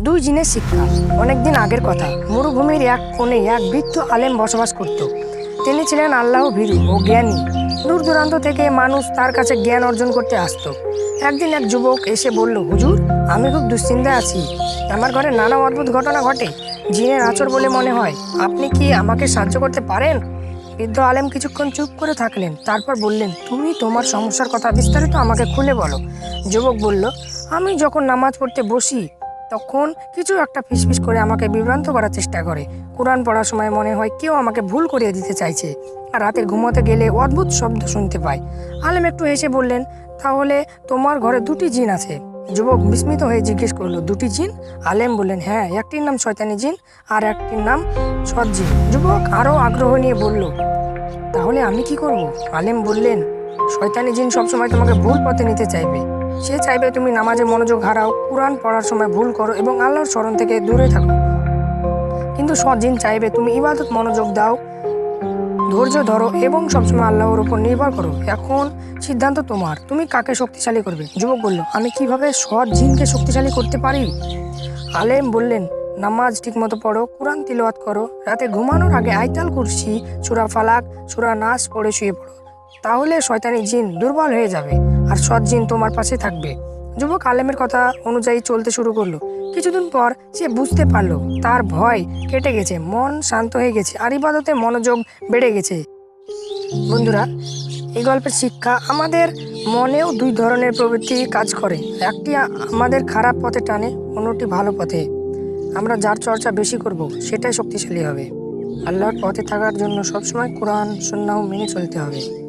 দুই জিনের শিক্ষা, অনেকদিন আগের কথা। মরুভূমির এক কোণে এক বৃদ্ধ আলেম বসবাস করত। তিনি ছিলেন আল্লাহ ভীরু ও জ্ঞানী। দূর দূরান্ত থেকে মানুষ তার কাছে জ্ঞান অর্জন করতে আসতো। একদিন এক যুবক এসে বলল, হুজুর, আমি খুব দুশ্চিন্তায় আছি। আমার ঘরে নানা অদ্ভুত ঘটনা ঘটে। জিনের আচর বলে মনে হয়। আপনি কি আমাকে সাহায্য করতে পারেন? বৃদ্ধ আলেম কিছুক্ষণ চুপ করে থাকলেন। তারপর বললেন, তুমি তোমার সমস্যার কথা বিস্তারিত আমাকে খুলে বলো। যুবক বলল, আমি যখন নামাজ পড়তে বসি তখন কিছু একটা ফিসফিস করে আমাকে বিভ্রান্ত করার চেষ্টা করে। কোরআন পড়ার সময় মনে হয় কেউ আমাকে ভুল করিয়ে দিতে চাইছে। আর রাতে ঘুমোতে গেলে অদ্ভুত শব্দ শুনতে পাই আলেম একটু হেসে বললেন, তাহলে তোমার ঘরে দুটি জিন আছে? যুবক বিস্মিত হয়ে জিজ্ঞেস করল, দুটি জিন? আলেম বললেন হ্যাঁ একটির নাম শয়তানি জিন আর একটির নাম সৎ জিন। যুবক আরও আগ্রহ নিয়ে বলল, তাহলে আমি কি করব? আলেম বললেন, শয়তানি জিন সবসময় তোমাকে ভুল পথে নিতে চাইবে। সে চাইবে তুমি নামাজে মনোযোগ হারাও, কোরআন পড়ার সময় ভুল করো এবং আল্লাহর স্মরণ থেকে দূরে থাকো। কিন্তু সৎ জিন চাইবে তুমি ইবাদত মনোযোগ দাও, ধৈর্য ধরো এবং সবসময় আল্লাহর উপর নির্ভর করো। এখন সিদ্ধান্ত তোমার। তুমি কাকে শক্তিশালী করবে? যুবক বলল, আমি কীভাবে সৎ জিনকে শক্তিশালী করতে পারি? আলেম বললেন, নামাজ ঠিকমতো পড়ো, কোরআন তিলওয়াত করো, রাতে ঘুমানোর আগে আইতাল কুরসি, সুরা ফালাক, সুরা নাস পড়ে শুয়ে পড়ো। তাহলে শয়তানি জিন দুর্বল হয়ে যাবে। আর সৎ জিন তোমার পাশে থাকবে। যুবক আলেমের কথা অনুযায়ী চলতে শুরু করল। কিছুদিন পর সে বুঝতে পারল, তার ভয় কেটে গেছে, মন শান্ত হয়ে গেছে, আর ইবাদতে মনোযোগ বেড়ে গেছে। বন্ধুরা, এই গল্পের শিক্ষা আমাদের মনেও দুই ধরনের প্রবৃত্তি কাজ করে। একটি আমাদের খারাপ পথে টানে, অন্যটি ভালো পথে। আমরা যার চর্চা বেশি করব, সেটাই শক্তিশালী হবে। আল্লাহর পথে থাকার জন্য সবসময় কোরআন সন্ন্যাহ মেনে চলতে হবে।